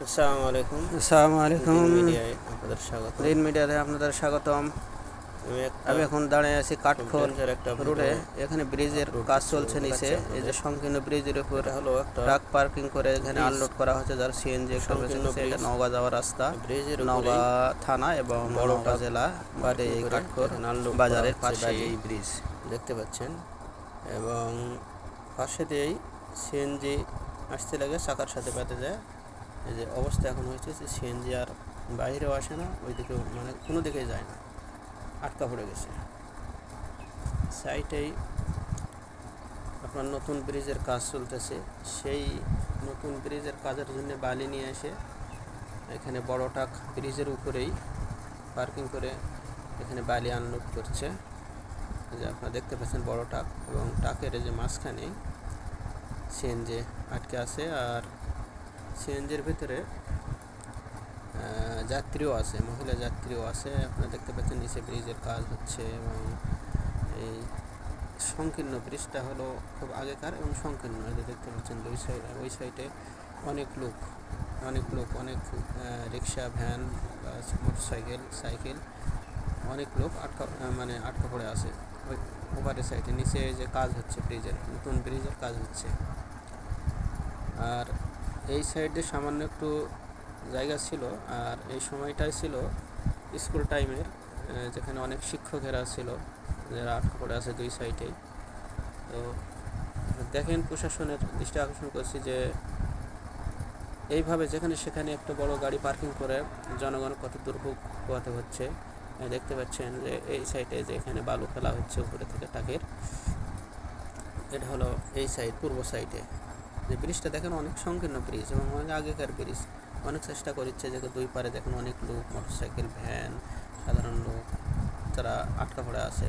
আসসালামু আলাইকুম আসসালামু আলাইকুম মিডিয়ায় আপনাদের স্বাগত গ্রিন মিডিয়াতে আপনাদের স্বাগতম। আমি এখন দাঁড়িয়ে আছি কাঠখোর একটা রোডে এখানে ব্রিজের কাজ চলছে নিচে। এই যে সংকীর্ণ ব্রিজের উপর হলো ট্রাক পার্কিং করে এখানে আনলোড করা হচ্ছে যার সিএনজি একটা এটা নওগাঁ যাওয়ার রাস্তা। নওগাঁ থানা এবং নওগাঁ জেলা বাড়ি এই বাজারের পাশে এই ব্রিজ দেখতে পাচ্ছেন? এবং পাশে দিয়েই সিএনজি আসতে লাগে চাকার সাথে পেতে যায়। যে অবস্থা এখন হয়েছে যে সিএনজি আর বাইরেও আসে না, ওইদিকেও মানে কোনো দিকে যায় না, আটকা পড়ে গেছে। সাইটেই আপনার নতুন ব্রিজের কাজ চলতেছে, সেই নতুন ব্রিজের কাজের জন্য বালি নিয়ে এসে এখানে বড় টাক ব্রিজের উপরেই পার্কিং করে এখানে বালি আনলোড করছে। যে আপনারা দেখতে পাচ্ছেন বড় টাক এবং টাকের যে মাঝখানে সিএনজি আটকে আছে আর সিএনজির ভিতরে যাত্রীও আছে, মহিলা যাত্রীও আছে। আপনারা দেখতে পাচ্ছেন নিচে ব্রিজের কাজ হচ্ছে এবং এই সংকীর্ণ ব্রিজটা হলো খুব আগেকার এবং সংকীর্ণ। দেখতে পাচ্ছেন দুই সাইড ওই সাইডে অনেক লোক অনেক লোক, অনেক rickshaw, van motorcycle cycle, অনেক লোক আটকা মানে আটকা পড়ে আছে। ওই ওপারের সাইডে, নিচে যে কাজ হচ্ছে ব্রিজের, নতুন ব্রিজের কাজ হচ্ছে। আর এই সাইডে সামান্য একটু জায়গা ছিল আর এই সময়টাই ছিল স্কুল টাইমের যেখানে অনেক শিক্ষকেরা ছিল, যারা আটকা পড়ে আছে দুই সাইডেই। তো দেখেন প্রশাসনের দৃষ্টি আকর্ষণ করছি যে এইভাবে যেখানে সেখানে একটা বড় গাড়ি পার্কিং করে জনগণ কত দুর্ভোগ পোহাতে হচ্ছে। দেখতে পাচ্ছেন যে এই সাইডে যে এখানে বালু ফেলা হচ্ছে উপরে থেকে টাকের, এটা হলো এই সাইড, পূর্ব সাইডে। যে ব্রিজটা দেখেন অনেক সংকীর্ণ ব্রিজ এবং অনেক আগেকার ব্রিজ। অনেক চেষ্টা করছে যে দুই পারে দেখেন অনেক লোক, মোটরসাইকেল, ভ্যান, সাধারণ লোক তারা আটকা পড়ে আছে,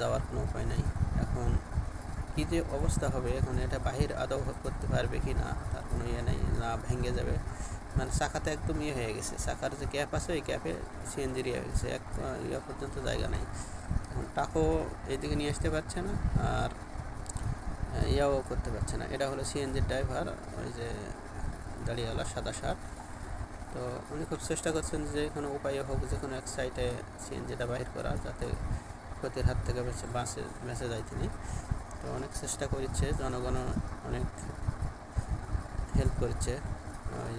যাওয়ার কোনো উপায় নাই। এখন কী যে অবস্থা হবে, এখন এটা বাহির আদৌ করতে পারবে কি না, তার কোনো ইয়ে নেই, না ভেঙে যাবে। মানে চাকাতে একদম ইয়ে হয়ে গেছে চাকার যে ক্যাপ আছে, ওই গ্যাপে সিএনজির ইয়ে হয়ে গেছে এক ইয়ে পর্যন্ত জায়গা নেই। এখন টাকও এইদিকে নিয়ে আসতে পারছে না, আর ইয়াও করতে পারছে না। এটা হলো সিএনজির ড্রাইভার ওই যে দাঁড়িয়েওয়ালা সাদা শার্ট তো উনি খুব চেষ্টা করছেন যে কোনো উপায়ে হোক, যে কোনো এক সাইডে সিএনজিটা বাহির করা, যাতে ক্ষতির হাত থেকে বেঁচে, বাঁচে, বেঁচে যায় তিনি। তো অনেক চেষ্টা করছে জনগণ অনেক হেল্প করছে, ওই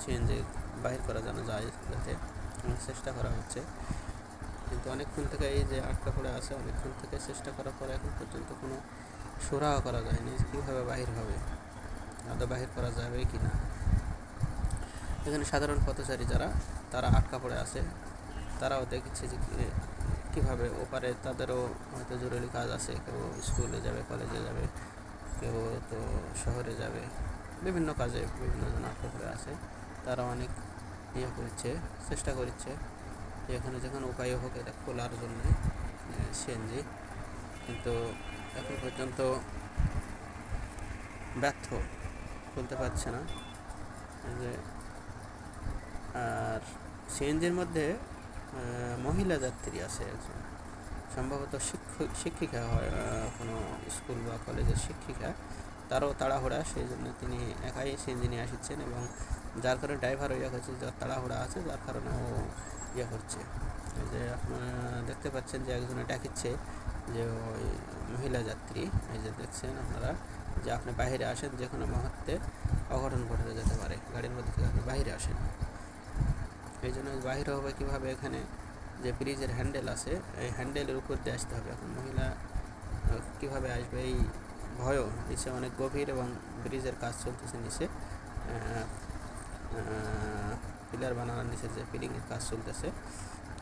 সিএনজি বাহির করা যেন যায়, যাতে অনেক চেষ্টা করা হচ্ছে। কিন্তু অনেকক্ষণ থেকে এই যে আটকা পড়ে আছে, অনেকক্ষণ থেকে চেষ্টা করার পরে এখন পর্যন্ত কোনো সুরাহা করা যায়নি কীভাবে বাহির হবে, আদৌ বাহির করা যাবে কি না। এখানে সাধারণ পথচারী যারা, তারা আটকা পড়ে আছে। তারাও দেখছে যে কীভাবে ওপারে তাদেরও হয়তো জরুরি কাজ আছে। কেউ স্কুলে যাবে, কলেজে যাবে, কেউ তো শহরে যাবে। বিভিন্ন কাজে বিভিন্ন জন আটকা পড়ে আছে। তারা অনেক ইয়ে করছে, চেষ্টা করছে। এখানে যেখানে উপায় হোক, এটা খোলার জন্য সিএনজি। কিন্তু এখন পর্যন্ত ব্যর্থ খুলতে পারছে না। যে, আর সিএনজির মধ্যে মহিলা যাত্রী আছে একজন। সম্ভবত শিক্ষক, শিক্ষিকা হয় কোনো স্কুল বা কলেজের শিক্ষিকা। তারও তাড়াহুড়া সেই জন্য তিনি একাই সিএনজি নিয়ে আসছেন এবং যার কারণে ড্রাইভার ইয়ে করছে, যার তাড়াহুড়া আছে, যার কারণে ও ইয়ে করছে। যে, আপনারা দেখতে পাচ্ছেন যে একজনে ডাকিচ্ছে। যে ওই মহিলা যাত্রী, এই যে দেখছেন আপনারা, যে আপনি বাইরে আসেন যে কোনো মুহূর্তে অঘটন ঘটে যেতে পারে, গাড়ির মধ্যে থেকে আপনি বাইরে আসেন। এই জন্য বাহির হবে কীভাবে এখানে যে ব্রিজের হ্যান্ডেল আছে, এই হ্যান্ডেলের উপর দিয়ে আসতে হবে। এখন মহিলা কীভাবে আসবে এই ভয়ও নিচে অনেক গভীর এবং ব্রিজের কাজ চলতেছে নিচে। পিলার বানানোর নিচে যে পিলিংয়ের কাজ চলতেছে।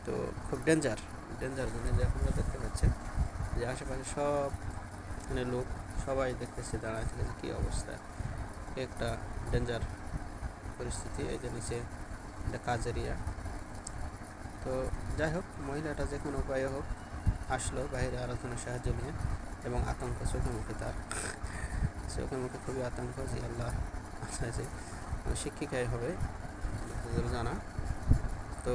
তো খুব ডেঞ্জার ডেঞ্জার জন্য যে আপনারা দেখতে পাচ্ছেন। যে আশেপাশে সব মানে লোক সবাই দেখতেছে দাঁড়ায় থেকে কী অবস্থা? একটা ডেঞ্জার পরিস্থিতি, এই যে নিচে এটা কাজ এরিয়া তো যাই হোক, মহিলাটা যে কোনো উপায়ে হোক, আসলো বাইরে আলোচনার সাহায্য নিয়ে এবং আতঙ্ক চোখে মুখে তার। চোখে মুখে খুবই আতঙ্ক যে আল্লাহ আছে শিক্ষিকাই হবে, জানা। তো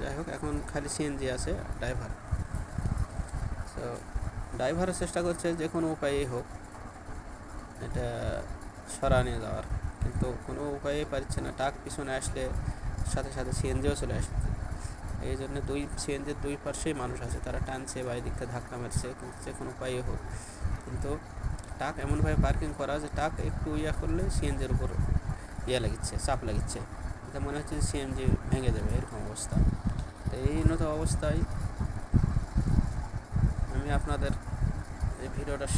যাই হোক, এখন খালি সিএনজি আছে ড্রাইভার তো ড্রাইভারও চেষ্টা করছে যে কোনো উপায়েই হোক, এটা সরা নিয়ে যাওয়ার। কিন্তু কোনো উপায়ে পারছে না। টাক পিছনে আসলে সাথে সাথে সিএনজিও চলে আসছে। এই জন্য দুই, সিএনজির দুই পাশেই মানুষ আছে। তারা টানছে বা এদিকটা ধাক্কা মারছে, কিন্তু যে কোনো উপায়ে হোক। কিন্তু টাক এমনভাবে পার্কিং করা যে টাক একটু ইয়া করলে সিএনজির উপর ইয়া লাগিচ্ছে, চাপ লাগিচ্ছে। এটা মনে হচ্ছে সিএনজি ভেঙে যাবে, এরকম অবস্থা। তো এই মতো অবস্থায় আপনাদের এই ভিডিওটা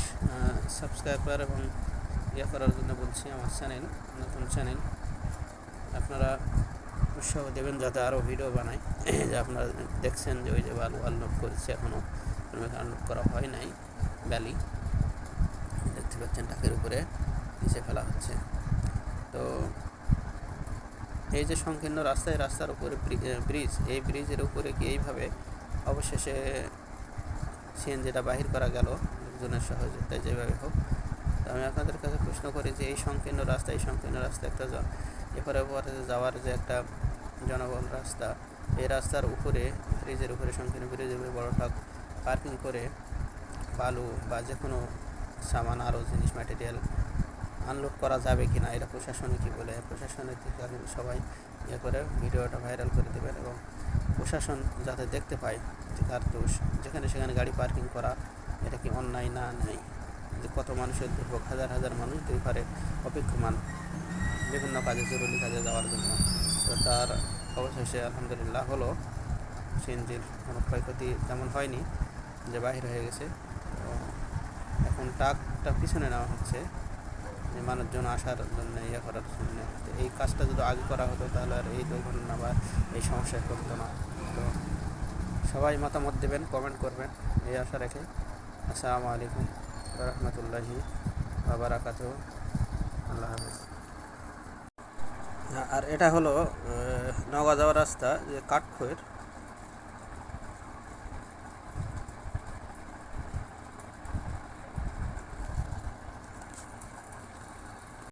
সাবস্ক্রাইব করার এবং ইয়ে করার জন্য বলছি আমার চ্যানেল নতুন চ্যানেল আপনারা উৎসাহ দেবেন যাতে আরও ভিডিও বানাই। যে আপনারা দেখছেন যে ওই যে বালু আনলোড করেছে এখনও আনলোড করা হয় নাই ব্যালি দেখতে পাচ্ছেন টাকের উপরে, নিচে ফেলা হচ্ছে। তো এই যে সংকীর্ণ রাস্তায় রাস্তার উপরে ব্রিজ এই ব্রিজের উপরে কি এইভাবে অবশেষে সিএনজিটা বাহির করা গেল লোকজনের সহযোগিতায় যেভাবে হোক। তো আমি আপনাদের কাছে প্রশ্ন করি যে, এই সংকীর্ণ রাস্তা, এই সংকীর্ণ রাস্তা একটা এপারে ওপারে যাওয়ার যে একটা জনবহুল রাস্তা, এই রাস্তার উপরে, ব্রিজের উপরে, সংকীর্ণ ব্রিজের উপরে বড় ট্রাক পার্কিং করে বালু বা যে কোনো সামান, আরও জিনিস ম্যাটেরিয়াল আনলোড করা যাবে কি না এটা প্রশাসনে কী বলে? প্রশাসনের থেকে আপনারা সবাই ইয়ে করে ভিডিওটা ভাইরাল করে দেবেন এবং প্রশাসন যাতে দেখতে পায় যে তার দোষ, যেখানে সেখানে গাড়ি পার্কিং করা, এটা কি অন্যায় না নাই যে কত মানুষের দুর্ভোগ, হাজার হাজার মানুষ দুই পারে অপেক্ষমান, বিভিন্ন কাজে, জরুরি কাজে যাওয়ার জন্য। তো তার অবশেষে আলহামদুলিল্লাহ হলো, সিএনজির কোনো ক্ষয়ক্ষতি তেমন হয়নি, যে বাহির হয়ে গেছে। তো এখন টাকটা পিছনে নেওয়া হচ্ছে। মানুষজন আসার জন্য ইয়ে করার জন্য। এই কাজটা যদি আগে করা হতো তাহলে আর এই দুর্ঘটনা বা এই সমস্যায় পড়তো না। তো সবাই মতামত দেবেন কমেন্ট করবেন, এই আশা রেখে। আসসালামু আলাইকুম রহমতুল্লাহি বাবারাকাত আল্লাহ হাফেজ। আর এটা হলো নওগাঁ যাওয়ার রাস্তা, যে কাঠখোয়ের।